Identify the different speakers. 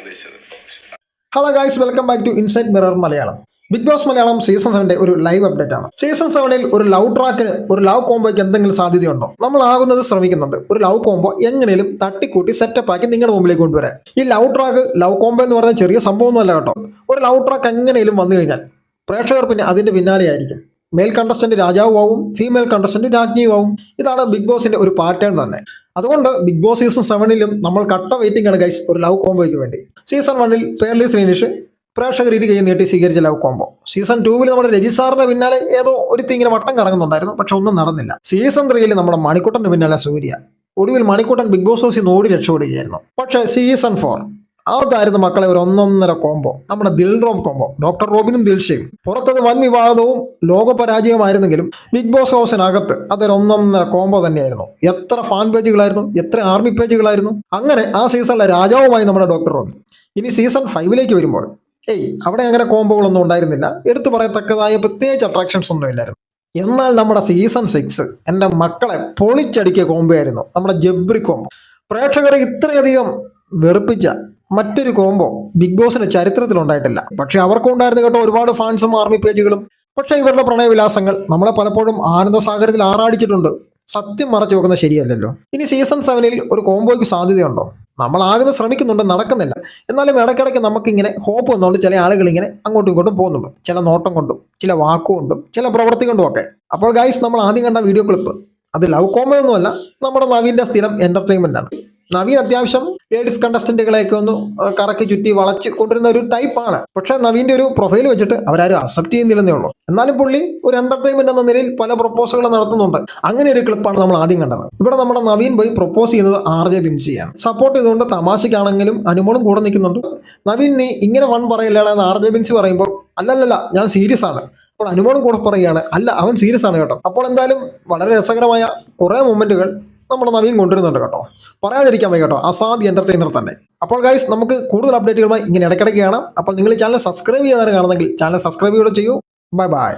Speaker 1: ഉദ്ദേശിച്ചത്.
Speaker 2: Hello guys welcome back to insight mirror Malayalam. Big boss Malayalam season സെവന്റെ ഒരു live update ആണ്. Season സെവനിൽ ഒരു ലവ് ട്രാക്കിന് ഒരു ലവ് കോംബോയ്ക്ക് എന്തെങ്കിലും സാധ്യതയുണ്ടോ? നമ്മൾ ആകുന്നത് ശ്രമിക്കുന്നുണ്ട്. ഒരു ലവ് കോംബോ എങ്ങനെയും തട്ടിക്കൂട്ടി സെറ്റപ്പ് ആക്കി നിങ്ങളുടെ മുമ്പിലേക്ക് കൊണ്ടുവരാൻ. ഈ ലവ് ട്രാക്ക് ലവ് കോംബോ എന്ന് പറയുന്ന ചെറിയ സംഭവമൊന്നുമല്ല കേട്ടോ. ഒരു ലവ് ട്രാക്ക് എങ്ങനെയും വന്നു കഴിഞ്ഞാൽ പ്രേക്ഷകർ പിന്നെ അതിന്റെ പിന്നാലെയായിരിക്കും മെയിൽ കണ്ടസ്റ്റന്റ് രാജാവും ആവും ഫീമെയിൽ കണ്ടസ്റ്റന്റ് രാജ്ഞിയും ആവും ഇതാണ് ബിഗ് ബോസിന്റെ ഒരു പാറ്റേൺ തന്നെ. അതുകൊണ്ട് ബിഗ് ബോസ് സീസൺ സെവനിലും നമ്മൾ കട്ട വെയിറ്റിംഗ് ആണ് ഗൈസ് ഒരു ലവ് കോംബോയ്ക്ക് വേണ്ടി. സീസൺ വണ്ണിൽ പേർലി ശ്രീനിഷ് പ്രേക്ഷകർ ഇരു കൈ നീട്ടി സ്വീകരിച്ച ലവ് കോംബോ സീസൺ ടൂവിൽ നമ്മുടെ രജിസാറിന്റെ പിന്നാലെ ഏതോ ഒരു ഇങ്ങനെ വട്ടം കറങ്ങുന്നുണ്ടായിരുന്നു പക്ഷെ ഒന്നും നടന്നില്ല. സീസൺ ത്രീയിൽ നമ്മുടെ മണിക്കുട്ടന്റെ പിന്നാലെ സൂര്യ. ഒടുവിൽ മണിക്കുട്ടൻ ബിഗ് ബോസ് ഹൗസിൽ നിന്ന് ഓടി രക്ഷപ്പെടുകയായിരുന്നു. പക്ഷേ സീസൺ ഫോർ അതായിരുന്നു മക്കളെ ഒരു ഒന്നൊന്നര കോംബോ നമ്മുടെ ദിൽറോം കോംബോ ഡോക്ടർ റോബിനും ദിൽഷയും. പുറത്തത് വൻ വിവാദവും ലോകപരാജയമായിരുന്നെങ്കിലും ബിഗ് ബോസ് ഹൗസിനകത്ത് അതൊരു ഒന്നൊന്നര കോംബോ തന്നെയായിരുന്നു. എത്ര ഫാൻ പേജുകളായിരുന്നു എത്ര ആർമി പേജുകളായിരുന്നു അങ്ങനെ ആ സീസണിലെ രാജാവുമായി നമ്മുടെ ഡോക്ടർ റോബിൻ ഇനി സീസൺ ഫൈവിലേക്ക് വരുമ്പോൾ ഏയ് അവിടെ അങ്ങനെ കോംബോകളൊന്നും ഉണ്ടായിരുന്നില്ല. എടുത്തു പറയത്തക്കതായ പ്രത്യേകിച്ച് അട്രാക്ഷൻസ് ഒന്നും ഇല്ലായിരുന്നു. എന്നാൽ നമ്മുടെ സീസൺ സിക്സ് എന്റെ മക്കളെ പൊളിച്ചടിക്കിയ കോംബോ ആയിരുന്നു നമ്മുടെ ജബ്രി കോംബോ പ്രേക്ഷകരെ ഇത്രയധികം വെറുപ്പിച്ച മറ്റൊരു കോംബോ ബിഗ് ബോസിന്റെ ചരിത്രത്തിൽ ഉണ്ടായിട്ടില്ല പക്ഷെ അവർക്കും ഉണ്ടായിരുന്നു കേട്ടോ ഒരുപാട് ഫാൻസും ആർമി പേജുകളും പക്ഷെ ഇവരുടെ പ്രണയവിലാസങ്ങൾ നമ്മളെ പലപ്പോഴും ആനന്ദസാഗരത്തിൽ ആറാടിച്ചിട്ടുണ്ട്. സത്യം മറച്ചു വെക്കുന്നത് ശരിയല്ലല്ലോ. ഇനി സീസൺ സെവനിൽ ഒരു കോംബോയ്ക്ക് സാധ്യതയുണ്ടോ? നമ്മൾ ആകുന്ന ശ്രമിക്കുന്നുണ്ട് നടക്കുന്നില്ല. എന്നാലും ഇടയ്ക്കിടയ്ക്ക് നമുക്കിങ്ങനെ ഹോപ്പ് വന്നുകൊണ്ട് ചില ആളുകൾ ഇങ്ങനെ അങ്ങോട്ടും ഇങ്ങോട്ടും പോകുന്നുണ്ട്. ചില നോട്ടം കൊണ്ടും ചില വാക്കുകൊണ്ടും ചില പ്രവൃത്തി കൊണ്ടും ഒക്കെ. അപ്പോൾ ഗൈസ് നമ്മൾ ആദ്യം കണ്ട വീഡിയോ ക്ലിപ്പ് അത് ലവ് കോമയൊന്നുമല്ല നമ്മുടെ നവീന്റെ സ്ഥിരം എന്റർടൈൻമെന്റ് ആണ്. നവീൻ അത്യാവശ്യം ലേഡീസ് കണ്ടസ്റ്റന്റുകളെയൊക്കെ ഒന്ന് കറക്കി ചുറ്റി വളച്ച് കൊണ്ടുവരുന്ന ഒരു ടൈപ്പാണ് പക്ഷെ നവീന്റെ ഒരു പ്രൊഫൈൽ വെച്ചിട്ട് അവരാരും അക്സെപ്റ്റ് ചെയ്യുന്നില്ലെന്നേ ഉള്ളൂ. എന്നാലും പുള്ളി ഒരു എന്റർടൈൻമെന്റ് എന്ന നിലയിൽ പല പ്രൊപ്പോസുകൾ നടത്തുന്നുണ്ട്. അങ്ങനെ ഒരു ക്ലിപ്പാണ് നമ്മൾ ആദ്യം കണ്ടത്. ഇവിടെ നമ്മുടെ നവീൻ പോയി പ്രൊപ്പോസ് ചെയ്യുന്നത് ആർ ജെ ബിൻസിയാണ്. സപ്പോർട്ട് ചെയ്തുകൊണ്ട് തമാശക്കാണെങ്കിലും അനുമോളും കൂടെ നിൽക്കുന്നുണ്ട്. നവീൻ നീ ഇങ്ങനെ വൺ പറയില്ല എന്ന് ആർ ജെ ബിൻസി പറയുമ്പോൾ അല്ലല്ലല്ല ഞാൻ സീരിയസ് ആണ്. അപ്പോൾ അനുമോളും കൂടെ പറയുകയാണ് അല്ല അവൻ സീരിയസ് ആണ് കേട്ടോ. അപ്പോൾ എന്തായാലും വളരെ രസകരമായ കുറേ മൊമെന്റുകൾ നമ്മുടെ നവീൻ കൊണ്ടുവരുന്നുണ്ട് കേട്ടോ. പറയാതിരിക്കാൻ വയ്യ കേട്ടോ. അസാദ് എന്റർടൈനർ തന്നെ. അപ്പോൾ ഗൈസ് നമുക്ക് കൂടുതൽ അപ്ഡേറ്റുകളുമായി ഇങ്ങനെ ഇടയ്ക്കിടയ്ക്ക് കാണാം. അപ്പോൾ നിങ്ങൾ ചാനൽ സബ്സ്ക്രൈബ് ചെയ്യാതെ കാണുന്നെങ്കിൽ ചാനൽ സബ്സ്ക്രൈബ് കൂടെ ചെയ്യൂ. Bye bye